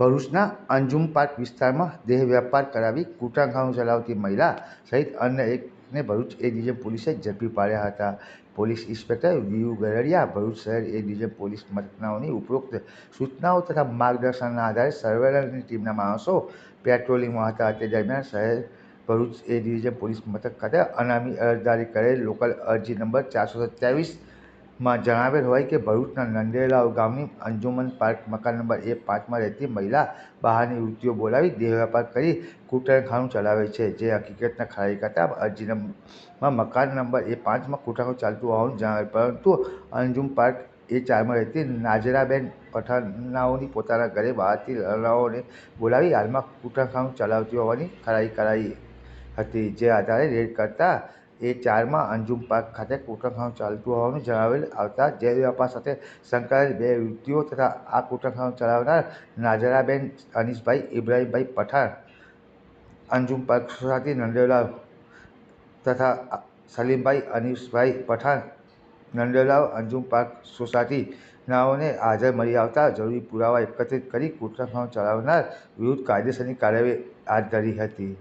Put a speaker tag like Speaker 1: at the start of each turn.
Speaker 1: ભરૂચના અંજુમ પાર્ક વિસ્તારમાં દેહ વ્યાપાર કરાવી કૂટાખાનું ચલાવતી મહિલા સહિત અન્ય એકને ભરૂચ એ ડિવિઝન પોલીસે ઝડપી પાડ્યા હતા. Police inspector V U Garadiya Bharuch શહેર એ ડિવિઝન પોલીસ મથકનાઓની ઉપરોક્ત સૂચનાઓ તથા માર્ગદર્શનના આધારે સર્વેલન્સની ટીમના માણસો પેટ્રોલિંગમાં હતા. તે દરમિયાન શહેર ભરૂચ એ ડિવિઝન પોલીસ મથક ખાતે અનામી અરજદારી કરેલ લોકલ અરજી નંબર ચારસો સત્યાવીસ માં જણાવેલ હોય કે ભરૂચના નંદેલાવ ગામની અંજુમન પાર્ક મકાન નંબર એ પાંચમાં રહેતી મહિલા બહારની વૃત્તિઓ બોલાવી દેહ વેપાર કરી કૂટરખાનું ચલાવે છે. જે હકીકતના ખરાઈ કરતા અરજીમાં મકાન નંબર એ પાંચમાં કૂટણખાનું ચાલતું હોવાનું જણાવેલ, પરંતુ અંજુમ પાર્ક એ ચારમાં રહેતી નાજરાબેન પઠાનાઓની પોતાના ઘરે બહારથી લડાઓને બોલાવી હાલમાં કૂટરખાનું ચલાવતી હોવાની ખરાઈ કરાઈ હતી, જે આધારે રેડ કરતા એ ચારમાં અંજુમ પાર્ક ખાતે કૂટણખાનું ચાલતું હોવાનું જણાવેલ આવતા ઝેર વેપાર સાથે સંકળાયેલ બે યુવતીઓ તથા આ કૂટણખાનું ચલાવનાર નાજરાબેન અનીશભાઈ, ઇબ્રાહીમભાઈ પઠાણ, અંજુમ પાર્ક સોસાયટી નંદેલાવ તથા સલીમભાઈ અનીશભાઈ પઠાણ નંદેલાવ અંજુમ પાર્ક સોસાયટી નાઓને હાજર મળી આવતા જરૂરી પુરાવા એકત્રિત કરી કૂટણખાનું ચલાવનાર વિરુદ્ધ કાયદેસરની કાર્યવાહી હાથ ધરી હતી.